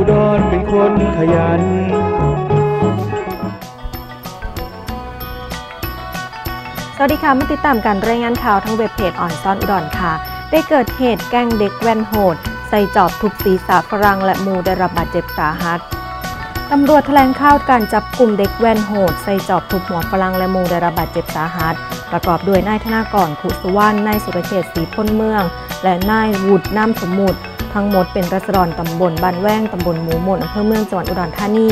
คนขยัน สวัสดีค่ะมาติดตามการรายงานข่าวทั้งเว็บเพจอ่อนซ่อนอุดรค่ะ ได้เกิดเหตุแก๊งเด็กแว่นโหด ใส่จอบทุบศีรษะฝรั่งและมูได้รับบาดเจ็บสาหัสตำรวจแถลงข่าวการจับกลุ่มเด็กแว่นโหด ใส่จอบทุบหัวฝรั่งและมูได้รับบาดเจ็บสาหัส ประกอบด้วยนายธนากรผุสุวรรณนายสุรเชษฐ์ศรีพ้นเมือง และนายวุฒิน้ำสมมุติ ทั้งหมดเป็นรัษฎรตำบลบ้านแว้งตำบลหมูหมนอำเภอเมืองจังหวัดอุดรธานี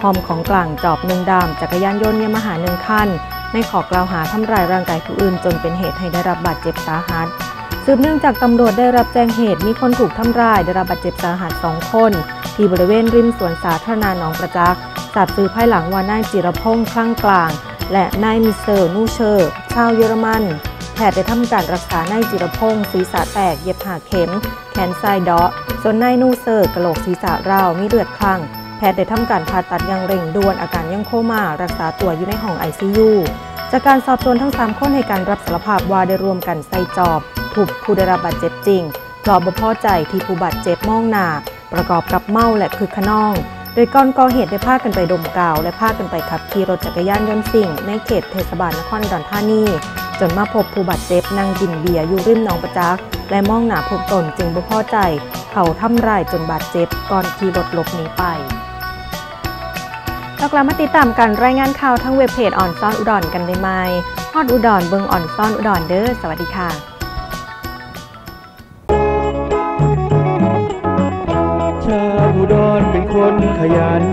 พร้อมของกลางจอบหนึ่งดามจักรยานยนต์ยามาหาหนึ่งคันในขอกล่าวหาทำร้ายร่างกายผู้อื่นจนเป็นเหตุให้ได้รับบาดเจ็บสาหัสสืบเนื่องจากตำรวจได้รับแจ้งเหตุมีคนถูกทำร้ายได้รับบาดเจ็บสาหัสสองคน ที่บริเวณริมสวนสาธารณะหนองประจักษ์ทราบซื้อภายหลังว่านายจิรพงษ์คลั่งกลาง และนายมิเซอร์นูเชอร์ ชาวเยอรมัน แพทย์ได้ทำการรักษานายจิรพงษ์ศีรษะแตกเย็บหาเข็ม แขนซ้ายเดาะส่วนนายนูเซอร์กระโหลกศีรษะร้าวมีเลือดคลั่ง แพทย์ได้ทำการผ่าตัดอย่างเร่งด่วนอาการยังโคม่ารักษาตัวอยู่ในห้อง ICU จากการสอบสวนทั้ง 3 คนให้การรับสารภาพว่าได้ร่วมกันใส่จอบถูกผู้ได้รับบาดเจ็บจริงเพราะบ่พอใจที่ผู้บาดเจ็บมองหนาประกอบกับเมาและคือขนอง โดยก่อนก่อเหตุได้พากันไปดมกาว และพากันไปขับขี่รถจักรยานยนต์สิ่ง ในเขตเทศบาลนครดอนธานี จนมาพบผู้บาดเจ็บนั่งกินเบียร์อยู่ริมหนองประจักษ์และมองหน้าพบตนจึงบ่พอใจ เขาทำร้ายจนบาดเจ็บก่อนขี่รถหลบหนีไปเรากลับมาติดตามการรายงานข่าวทั้งเว็บเพจอ่อนซ่อนอุดรกันได้ไหมฮอดอุดรเบิงอ่อนซ่อนอุดรเด้อสวัสดีค่ะชาวอุดรเป็นคนขยัน